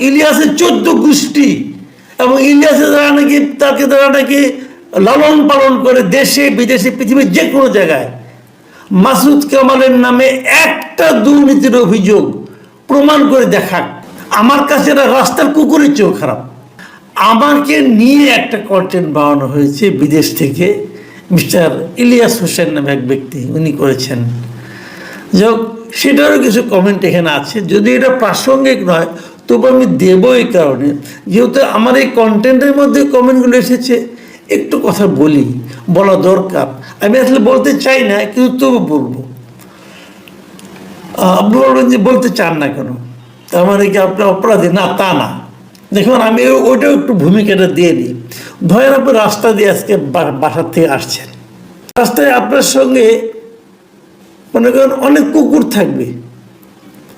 ইলিয়াসের চোদ্দ গোষ্ঠী এবং ইলিয়াসের দ্বারা নাকি, তাকে দ্বারা নাকি লালন পালন করে দেশে, বিদেশে, পৃথিবীর যে কোনো জায়গায়। মাসুদ কামালের নামে একটা দুর্নীতির অভিযোগ প্রমাণ করে দেখাক। আমার কাছে এটা রাস্তার কুকুরের চেয়েও খারাপ। আমাকে নিয়ে একটা কন্টেন্ট বানানো হয়েছে বিদেশ থেকে মিস্টার ইলিয়াস হোসেন নামে এক ব্যক্তি, উনি করেছেন। যাই সেটারও কিছু কমেন্ট এখানে আছে। যদি এটা প্রাসঙ্গিক নয় তবু আমি দেবো এই কারণে। যেহেতু আমার এই কন্টেন্টের মধ্যে কমেন্টগুলো এসেছে, একটু কথা বলি, বলা দরকার। আমি আসলে বলতে চাই না, কিন্তু তবু বলব। আপনি বলবেন যে বলতে চান না কেন? তার মানে কি আপনার অপরাধী? না, তা না। দেখুন, আমি ওইটাও একটু ভূমিকাটা দিয়ে দিই। ধরেন আপনি রাস্তা দিয়ে আজকে বাসার থেকে আসছেন। রাস্তায় আপনার সঙ্গে মনে করেন অনেক কুকুর থাকবে।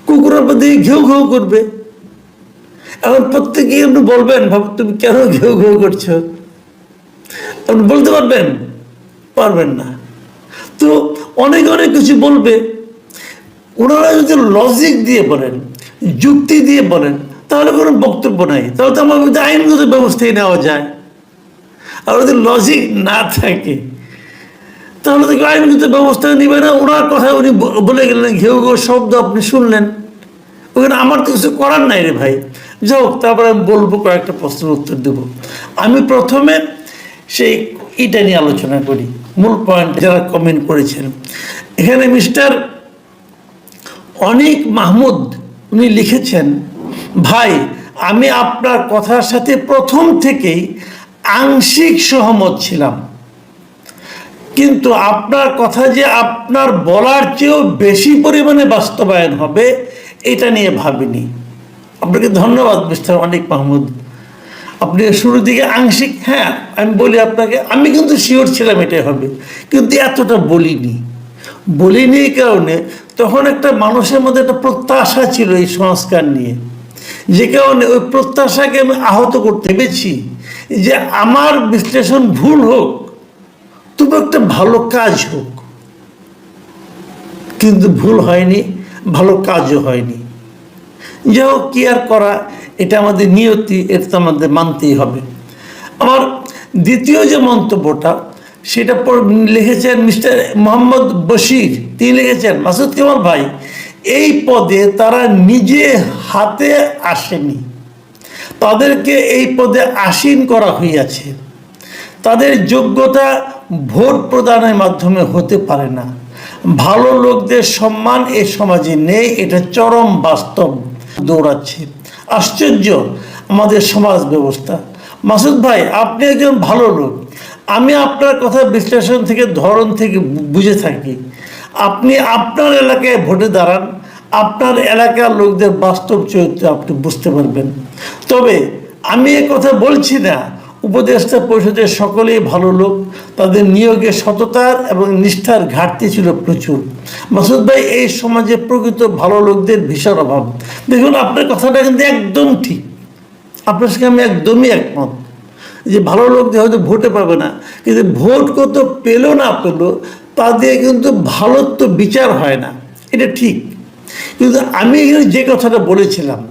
কুকুর আপনার দিকে ঘেউ ঘেউ করবে। এখন প্রত্যেকে আপনি বলবেন ভাব তুমি কেন ঘেউ ঘেউ করছ? আপনি বলতে পারবেন পারবেন না। তো অনেক অনেক কিছু বলবে। ওনারা যদি লজিক দিয়ে বলেন, যুক্তি দিয়ে বলেন, তাহলে কোনো বক্তব্য নাই। তাহলে তো আমার মধ্যে আইনগত ব্যবস্থায় নেওয়া যায়। আর যদি লজিক না থাকে, তাহলে তো আইনগত ব্যবস্থা নিবে না। ওনার কথা উনি বলে গেলেন, ঘেউ ঘেউ শব্দ আপনি শুনলেন। ওখানে আমার তো কিছু করার নাই রে ভাই। যাই হোক, তারপরে আমি বলব কয়েকটা প্রশ্নের উত্তর দেব। আমি প্রথমে সেই এটা নিয়ে আলোচনা করি। মূল পয়েন্ট যারা কমেন্ট করেছেন। এখানে মিস্টার অনিক মাহমুদ, উনি লিখেছেন, ভাই, আমি আপনার কথার সাথে প্রথম থেকেই আংশিক সহমত ছিলাম। কিন্তু আপনার কথা যে আপনার বলার চেয়েও বেশি পরিমাণে বাস্তবায়ন হবে, এটা নিয়ে ভাবিনি। আপনাকে ধন্যবাদ, মিস্টার অনিক মাহমুদ। আপনি শুরুর দিকে আংশিক হ্যাঁ আমি বলি আপনাকে, আমি কিন্তু শিওর ছিলাম এটাই হবে, কিন্তু এতটা বলিনি। বলিনি কারণে, তখন একটা মানুষের মধ্যে একটা প্রত্যাশা ছিল এই সংস্কার নিয়ে। যে কারণে ওই প্রত্যাশাকে আমি আহত করতে পেরেছি যে আমার বিশ্লেষণ ভুল হোক, তবু একটা ভালো কাজ হোক। কিন্তু ভুল হয়নি, ভালো কাজও হয়নি। যাই হোক কি আর করা? এটা আমাদের নিয়তি, এটা তো আমাদের মানতেই হবে। আমার দ্বিতীয় যে মন্তব্যটা, সেটা লিখেছেন মিস্টার মোহাম্মদ বশির। তিনি লিখেছেন, মাসুদ কেমাল ভাই, এই পদে তারা নিজে হাতে আসেনি। তাদেরকে এই পদে আসীন করা হইয়াছে। তাদের যোগ্যতা ভোট প্রদানের মাধ্যমে হতে পারে না। ভালো লোকদের সম্মান এ সমাজে নেই, এটা চরম বাস্তব। দৌড়াচ্ছে। আশ্চর্য, আমাদের সমাজ ব্যবস্থা। মাসুদ ভাই, আপনি একজন ভালো লোক। আমি আপনার কথা বিশ্লেষণ থেকে, ধরন থেকে বুঝে থাকি। আপনি আপনার এলাকায় ভোটে দাঁড়ান। আপনার এলাকার লোকদের বাস্তব চরিত্র আপনি বুঝতে পারবেন। তবে আমি এ কথা বলছি না। উপদেষ্টা পরিষদের সকলেই ভালো লোক। তাদের নিয়োগে সততার এবং নিষ্ঠার ঘাটতি ছিল প্রচুর। মাসুদ ভাই, এই সমাজে প্রকৃত ভালো লোকদের ভীষণ অভাব। দেখুন, আপনার কথাটা কিন্তু একদম ঠিক। আপনার সঙ্গে আমি একদমই একমত। যে ভালো লোকদের হয়তো ভোটে পাবে না, কিন্তু ভোট কত পেল না পেল, তা দিয়ে কিন্তু ভালোত্ব বিচার হয় না। এটা ঠিক। কিন্তু আমি যে কথাটা বলেছিলাম,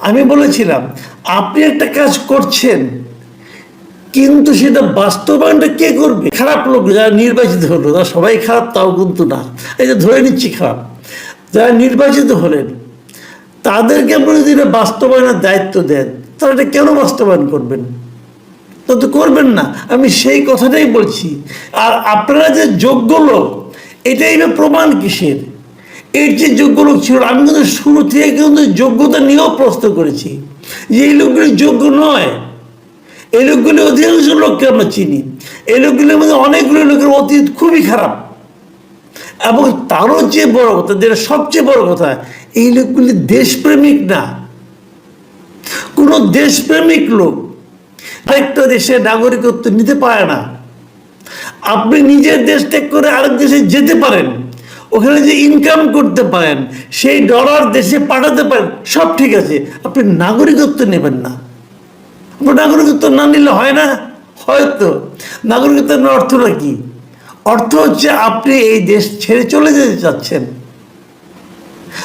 আমি বলেছিলাম, আপনি একটা কাজ করছেন কিন্তু সেটা বাস্তবায়নটা কে করবে? খারাপ লোক যারা নির্বাচিত হলো, তারা সবাই খারাপ, তাও কিন্তু না। এই যে ধরে নিচ্ছি খারাপ। যারা নির্বাচিত হলেন, তাদেরকে আপনি যদি এটা বাস্তবায়নের দায়িত্ব দেন, তারা এটা কেন বাস্তবায়ন করবেন? তা তো করবেন না। আমি সেই কথাটাই বলছি। আর আপনারা যে যোগ্য লোক, এটাই বা প্রমাণ কিসের? এর যে যোগ্য লোক ছিল, আমি কিন্তু শুরু থেকে কিন্তু যোগ্যতা নিয়েও প্রশ্ন করেছি। যে এই লোকগুলি যোগ্য নয় এই লোকগুলি অধিকাংশ লোককে আমরা চিনি। এই লোকগুলির মধ্যে অনেকগুলো লোকের অতীত খুবই খারাপ। এবং তারও যে বড় কথা, যেটা সবচেয়ে বড় কথা, এই লোকগুলি দেশপ্রেমিক না। কোনো দেশপ্রেমিক লোক আরেকটা দেশে নাগরিকত্ব নিতে পারে না। আপনি নিজের দেশ ত্যাগ করে আরেক দেশে যেতে পারেন, ওখানে যে ইনকাম করতে পারেন, সেই ডলার দেশে পাঠাতে পারেন, সব ঠিক আছে। আপনি নাগরিকত্ব নেবেন না। নাগরিকত্ব না নিলে হয় না? হয়তো নাগরিকত্ব নেওয়ার অর্থটা কি? অর্থ হচ্ছে আপনি এই দেশ ছেড়ে চলে যেতে চাচ্ছেন।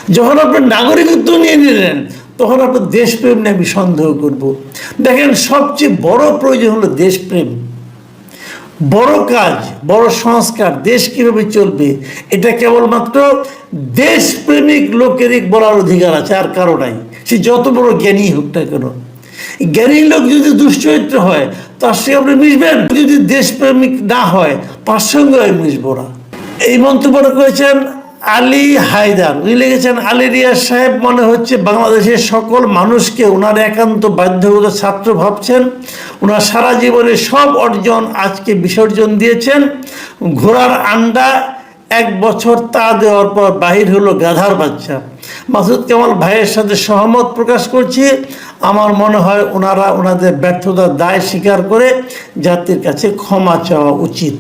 যখন আপনি নাগরিকত্ব নিয়ে নিলেন, তখন আপনার দেশপ্রেম নিয়ে আমি সন্দেহ করব। দেখেন, সবচেয়ে বড় প্রয়োজন হলো দেশপ্রেম। বড় কাজ, বড় সংস্কার, দেশ কীভাবে চলবে, এটা কেবলমাত্র দেশপ্রেমিক লোকেরই বলার অধিকার আছে, আর কারও নাই। সে যত বড় জ্ঞানী হোক না কেন জ্ঞানী লোক যদি দুশ্চরিত্র হয়, তার সঙ্গে আপনি মিশবেন? যদি দেশপ্রেমিক না হয়, তার সঙ্গে আমি মিশবো না। এই মন্তব্যটা করেছেন আলী হায়দার। উনি লিখেছেন, আলী রিয়াজ সাহেব মনে হচ্ছে বাংলাদেশের সকল মানুষকে ওনার একান্ত বাধ্যগত ছাত্র ভাবছেন। ওনার সারা জীবনে সব অর্জন আজকে বিসর্জন দিয়েছেন। ঘোড়ার আন্ডা এক বছর তা দেওয়ার পর বাহির হলো গাধার বাচ্চা। মাসুদ কামাল ভাইয়ের সাথে সহমত প্রকাশ করছি। আমার মনে হয় ওনারা ওনাদের ব্যর্থতার দায় স্বীকার করে জাতির কাছে ক্ষমা চাওয়া উচিত।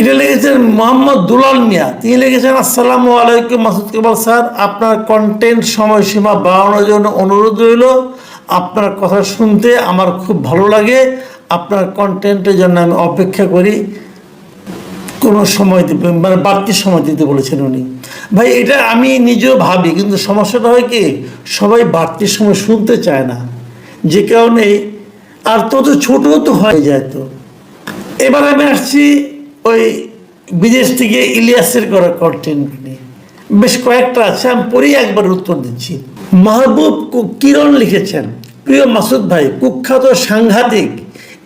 এটা লিখেছেন মোহাম্মদ দুলাল মিয়া। তিনি লিখেছেন, আসসালামু আলাইকুম মাসুদ কামাল স্যার। আপনার কন্টেন্ট সময়সীমা বাড়ানোর জন্য অনুরোধ রইল। আপনার কথা শুনতে আমার খুব ভালো লাগে। আপনার কন্টেন্টের জন্য আমি অপেক্ষা করি। কোনো সময় দিবে মানে বাড়তি সময় দিতে বলেছেন উনি। ভাই, এটা আমি নিজেও ভাবি, কিন্তু সমস্যাটা হয় কি, সবাই বাড়তি সময় শুনতে চায় না। যে কারণে আর তত ছোট তো হয়ে যায় তো। এবার আমি আসছি ওই বিদেশ থেকে ইলিয়াসের করা কন্টেন্ট নিয়ে। বেশ কয়েকটা আছে, আমি পরেই একবার উত্তর দিচ্ছি। মাহবুব কিরণ লিখেছেন, প্রিয় মাসুদ ভাই, কুখ্যাত সাংঘাতিক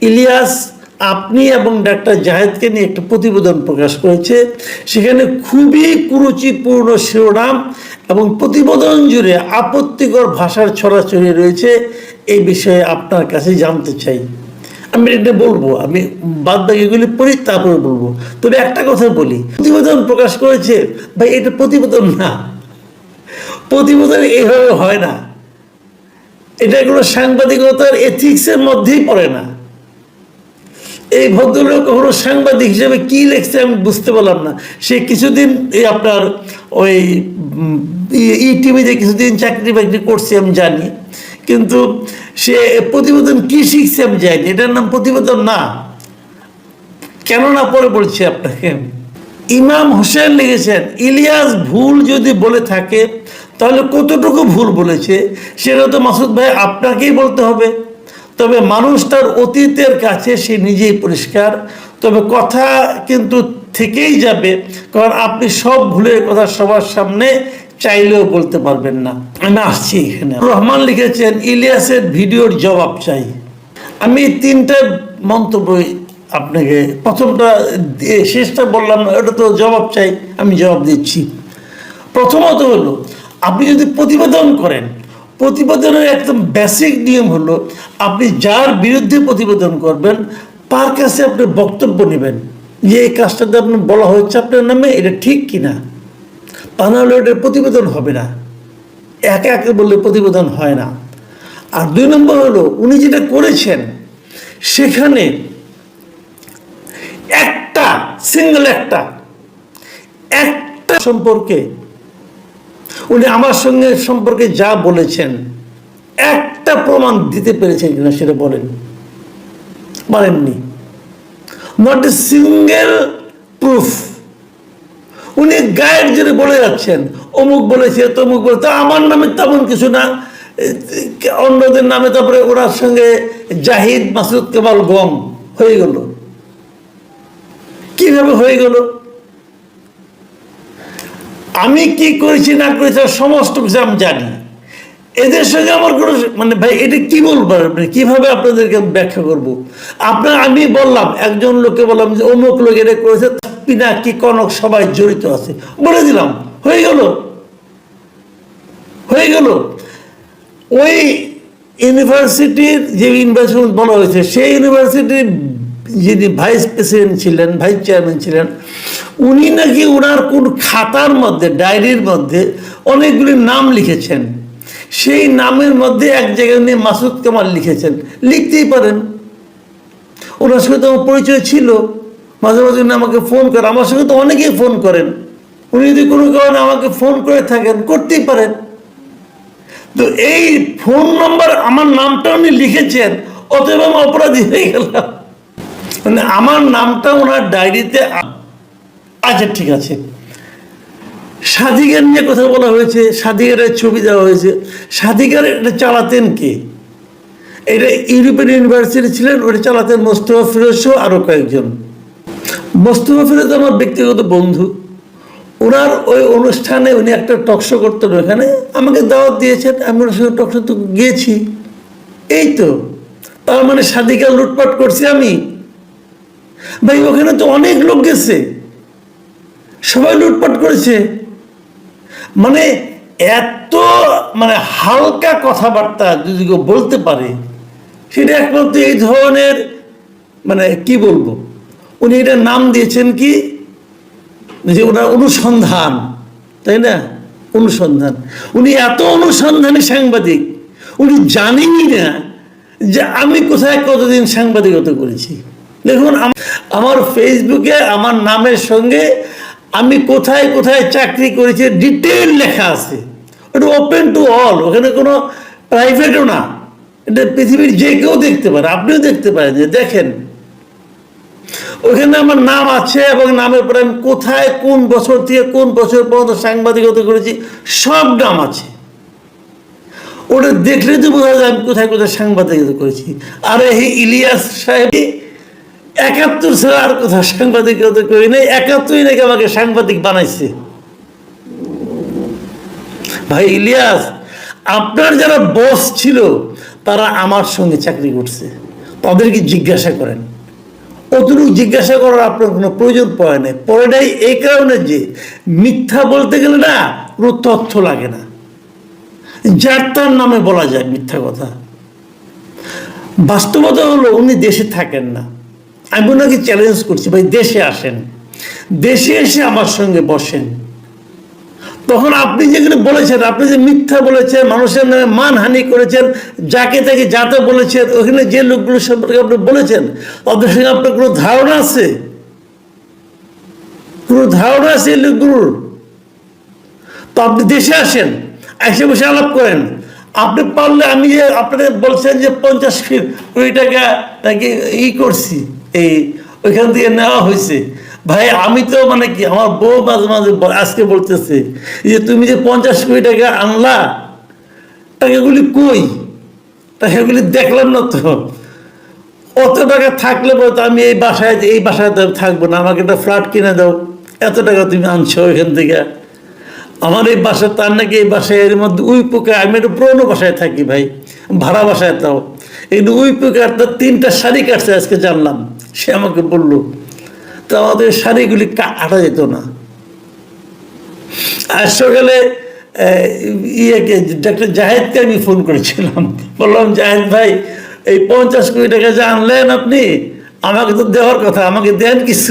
ইলিয়াস আপনি এবং ডাক্তার জাহেদকে নিয়ে একটা প্রতিবেদন প্রকাশ করেছে। সেখানে খুবই কুরুচিপূর্ণ শিরোনাম এবং প্রতিবেদন জুড়ে আপত্তিকর ভাষার ছড়াছড়ি রয়েছে। এই বিষয়ে আপনার কাছে জানতে চাই। আমি এটা বলব, আমি বাদ বাকিগুলি পড়ি, তারপরে বলব। তবে একটা কথা বলি, প্রতিবেদন প্রকাশ করেছে, ভাই এটা প্রতিবেদন না। প্রতিবেদন এইভাবে হয় না। এটা কোনো সাংবাদিকতার এথিক্সের মধ্যেই পড়ে না। এই ভদ্রলোক হলো সাংবাদিক হিসেবে কি লিখছে আমি বুঝতে পারলাম না। সে কিছুদিন এই আপনার ওই ই টিভিতে কিছুদিন চাকরি বাকরি করছে আমি জানি। কিন্তু সে প্রতিবেদন কি শিখছে আমি জানি, এটার নাম প্রতিবেদন না। কেন না পরে বলছি আপনাকে। ইমাম হোসেন লিখেছেন, ইলিয়াস ভুল যদি বলে থাকে, তাহলে কতটুকু ভুল বলেছে? সেটা তো মাসুদ ভাই আপনাকেই বলতে হবে। তবে মানুষ তার অতীতের কাছে সে নিজেই পরিষ্কার। তবে কথা কিন্তু থেকেই যাবে, কারণ আপনি সব ভুলের কথা সবার সামনে চাইলেও বলতে পারবেন না। আমি আসছি এখানে। রহমান লিখেছেন, ইলিয়াসের ভিডিওর জবাব চাই। আমি তিনটা মন্তব্য আপনাকে, প্রথমটা শেষটা বললাম, ওটা তো জবাব চাই, আমি জবাব দিচ্ছি। প্রথমত হলো, আপনি যদি প্রতিবেদন করেন প্রতিবেদনের একদম বেসিক নিয়ম হলো, আপনি যার বিরুদ্ধে প্রতিবেদন করবেন, তার কাছে আপনি বক্তব্য নেবেন। যে এই কাজটাতে আপনার বলা হচ্ছে আপনার নামে, এটা ঠিক কিনা? তা নাহলে ওটার প্রতিবেদন হবে না। একে একে বললে প্রতিবেদন হয় না। আর দুই নম্বর হলো, উনি যেটা করেছেন, সেখানে একটা সিঙ্গেল একটা একটা সম্পর্কে উনি আমার সঙ্গে সম্পর্কে যা বলেছেন, একটা প্রমাণ দিতে পেরেছেন কিনা সেটা বলেন। বলেননি। নট এ সিঙ্গেল প্রুফ উনি গায়ের জোরে বলে যাচ্ছেন, অমুক বলেছে, তমুক বলে আমার নামে তেমন কিছু না। অন্যদের নামে তারপরে ওনার সঙ্গে জাহিদ মাসুদ কেবল গম হয়ে গেল। কীভাবে হয়ে গেল? আমি কি করেছি, না করেছি সমস্ত কিছু আমি জানি। এদের সঙ্গে আমার কোনো মানে ভাই, এটা কি বলব আপনি? কীভাবে আপনাদেরকে ব্যাখ্যা করব? আপনার, আমি বললাম, একজন লোককে বললাম যে অমুক লোক এটা করেছে পিনা কি কনক সবাই জড়িত আছে। বলে দিলাম, হয়ে গেল। হয়ে গেল। ওই ইউনিভার্সিটির যে ইনভেস্টমেন্ট বলা হয়েছে, সেই ইউনিভার্সিটির যিনি ভাইস প্রেসিডেন্ট ছিলেন, ভাইস চেয়ারম্যান ছিলেন, উনি নাকি ওনার কোন খাতার মধ্যে, ডায়েরির মধ্যে অনেকগুলি নাম লিখেছেন। সেই নামের মধ্যে এক জায়গায় উনি মাসুদ কামাল লিখেছেন। লিখতেই পারেন। ওনার সঙ্গে তো আমার পরিচয় ছিল। মাঝে মাঝে উনি আমাকে ফোন করেন। আমার সঙ্গে তো অনেকেই ফোন করেন। উনি যদি কোনো কারণে আমাকে ফোন করে থাকেন, করতেই পারেন। তো এই ফোন নম্বর আমার নামটা উনি লিখেছেন। অতএব আমি অপরাধী হয়ে গেলাম। মানে আমার নামটা ওনার ডায়েরিতে আচ্ছা ঠিক আছে। স্বাধিকার নিয়ে কথা বলা হয়েছে স্বাধিকারের ছবি দেওয়া হয়েছে। স্বাধিকার এটা চালাতেন কে? এটা ইউরোপিয়ান ইউনিভার্সিটি ছিলেন, ওটা চালাতেন মোস্তফা ফিরোজ সহ আরও কয়েকজন। মোস্তফা ফিরোজ আমার ব্যক্তিগত বন্ধু। ওনার ওই অনুষ্ঠানে উনি একটা টকশো করতেন ওখানে। আমাকে দাওয়াত দিয়েছেন, আমি ওনার সঙ্গে টকশো তো গিয়েছি। এই তো, তার মানে স্বাধিকার লুটপাট করছি আমি। ভাই, ওখানে তো অনেক লোক গেছে। সবাই লুটপাট করেছে। মানে এত মানে হালকা কথাবার্তা যদি কেউ বলতে পারে, সেটা একমাত্র এই ধরনের মানে কি বলব? উনি এটার নাম দিয়েছেন কি? যে ওনার অনুসন্ধান, তাই না? অনুসন্ধান। উনি এত অনুসন্ধানী সাংবাদিক, উনি জানেনই না যে আমি কোথায় কতদিন সাংবাদিকতা করেছি। দেখুন আমার ফেসবুকে, আমার নামের সঙ্গে আমি কোথায় কোথায় চাকরি করেছি ডিটেল লেখা আছে। ওটা ওপেন টু অল ওখানে কোনো প্রাইভেটও না। এটা পৃথিবীর যে কেউ দেখতে পারে, আপনিও দেখতে পারেন যে দেখেন। ওখানে আমার নাম আছে এবং নামের পরে আমি কোথায়, কোন বছর থেকে কোন বছর পর্যন্ত সাংবাদিকতা করেছি, সব নাম আছে। ওটা দেখলে তো বোঝা যায় আমি কোথায় কোথায় সাংবাদিকতা করেছি। আর এই ইলিয়াস সাহেব একাত্তর ছাড়া আর কোথাও সাংবাদিকতা করি নাই। একাত্তরই নাকি আমাকে সাংবাদিক বানাইছে। ভাই ইলিয়াস, আপনার যারা বস ছিল, তারা আমার সঙ্গে চাকরি করছে। তাদেরকে জিজ্ঞাসা করেন। অতটুকু জিজ্ঞাসা করার আপনার কোনো প্রয়োজন পড়ে নাই। পরেটাই এই কারণে যে মিথ্যা বলতে গেলে না, কোনো তথ্য লাগে না। যার তার নামে বলা যায় মিথ্যা কথা। বাস্তবতা হলো উনি দেশে থাকেন না। আমি ওনাকে চ্যালেঞ্জ করছি, ভাই, দেশে আসেন। দেশে এসে আমার সঙ্গে বসেন। তখন আপনি যেগুলো বলেছেন, আপনি যে মিথ্যা বলেছেন, মানুষের নামে মানহানি করেছেন, যাকে তাকে যাতে বলেছেন, ওখানে যে লোকগুলো সম্পর্কে আপনি বলেছেন তাদের সঙ্গে আপনার কোনো ধারণা আছে? কোনো ধারণা আছে এই লোকগুলোর? তো আপনি দেশে আসেন, এসে বসে আলাপ করেন। আপনি পারলে আমি যে আপনাদের বলছেন যে পঞ্চাশ ফিট কোটি টাকা নাকি ই করছি। এই, ওইখান থেকে নেওয়া হয়েছে। ভাই, আমি তো মানে কি, আমার বউ মাঝে মাঝে আজকে বলতেছে যে, তুমি যে পঞ্চাশ কোটি টাকা আনলা, টাকাগুলি কই? টাকাগুলি দেখলাম না তো। অত টাকা থাকলে বলতো, আমি এই বাসায় এই বাসায় থাকব না, আমাকে একটা ফ্ল্যাট কিনে দাও। এত টাকা তুমি আনছো ওইখান থেকে। আমার এই বাসা, তার নাকি এই বাসায় এর মধ্যে উই পোকা, আমি একটু পুরোনো বাসায় থাকি ভাই, ভাড়া বাসায় তাও এই উই পোকার তো তিনটা শাড়ি কাটছে আজকে জানলাম। সে আমাকে বলল, তো আমাদের শাড়িগুলি কাটা যেত না। আজ সকালে ইয়েকে, ডাক্তার জাহেদকে আমি ফোন করেছিলাম। বললাম, জাহেদ ভাই, এই পঞ্চাশ কোটি টাকা যে আনলেন আপনি, আমাকে তো দেওয়ার কথা, আমাকে দেন কিছু?